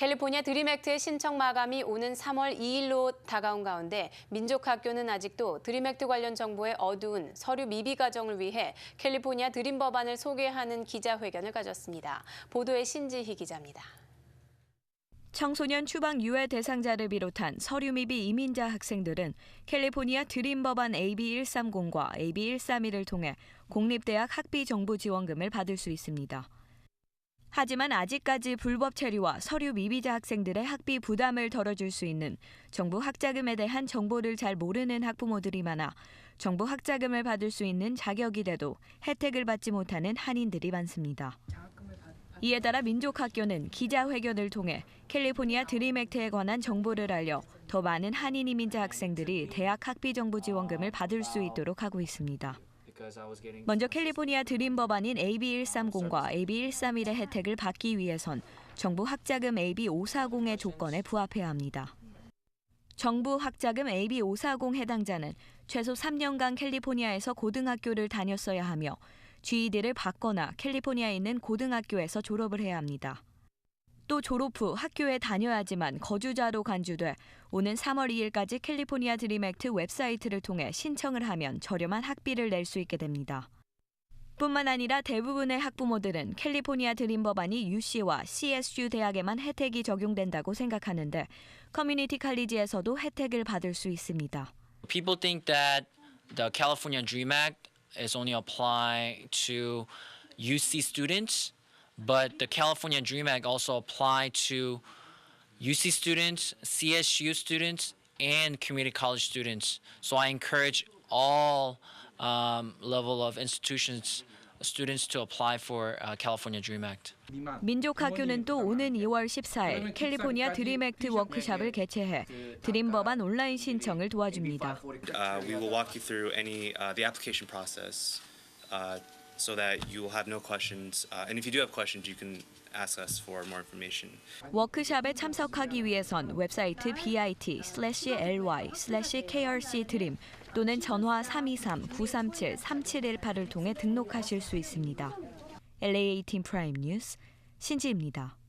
캘리포니아 드림액트의 신청 마감이 오는 3월 2일로 다가온 가운데 민족학교는 아직도 드림액트 관련 정보의 어두운 서류 미비 과정을 위해 캘리포니아 드림 법안을 소개하는 기자회견을 가졌습니다. 보도에 신지희 기자입니다. 청소년 추방 유해 대상자를 비롯한 서류 미비 이민자 학생들은 캘리포니아 드림 법안 AB 130과 AB 131을 통해 공립대학 학비 정부 지원금을 받을 수 있습니다. 하지만 아직까지 불법 체류와 서류 미비자 학생들의 학비 부담을 덜어줄 수 있는 정부 학자금에 대한 정보를 잘 모르는 학부모들이 많아 정부 학자금을 받을 수 있는 자격이 돼도 혜택을 받지 못하는 한인들이 많습니다. 이에 따라 민족학교는 기자회견을 통해 캘리포니아 드림액트에 관한 정보를 알려 더 많은 한인 이민자 학생들이 대학 학비 정부 지원금을 받을 수 있도록 하고 있습니다. 먼저 캘리포니아 드림 법안인 AB 130과 AB 131의 혜택을 받기 위해선 정부 학자금 AB 540의 조건에 부합해야 합니다. 정부 학자금 AB 540 해당자는 최소 3년간 캘리포니아에서 고등학교를 다녔어야 하며 GED를 받거나 캘리포니아에 있는 고등학교에서 졸업을 해야 합니다. 또 졸업 후 학교에 다녀야지만 거주자로 간주돼 오는 3월 2일까지 캘리포니아 드림 액트 웹사이트를 통해 신청을 하면 저렴한 학비를 낼 수 있게 됩니다. 뿐만 아니라 대부분의 학부모들은 캘리포니아 드림 법안이 UC와 CSU 대학에만 혜택이 적용된다고 생각하는데 커뮤니티 칼리지에서도 혜택을 받을 수 있습니다. People think that the California Dream Act is only apply to UC students, but the California Dream Act also apply to UC students, CSU students, and community college students. So I encourage all um, level of institutions, students to apply for uh, California Dream Act. 민족학교는 또 오는 2월 14일 캘리포니아 드림액트 워크샵을 개최해 드림 법안 온라인 신청을 도와줍니다. Uh, we will walk you through any uh, the application process, uh, so that you will have no questions. Uh, and if you do have questions, you can ask us for more information. 워크샵에 참석하기 위해선 웹사이트 bit.ly/krc 드림 또는 전화 323-937-3718을 통해 등록하실 수 있습니다. LA18 프라임 뉴스 신지입니다.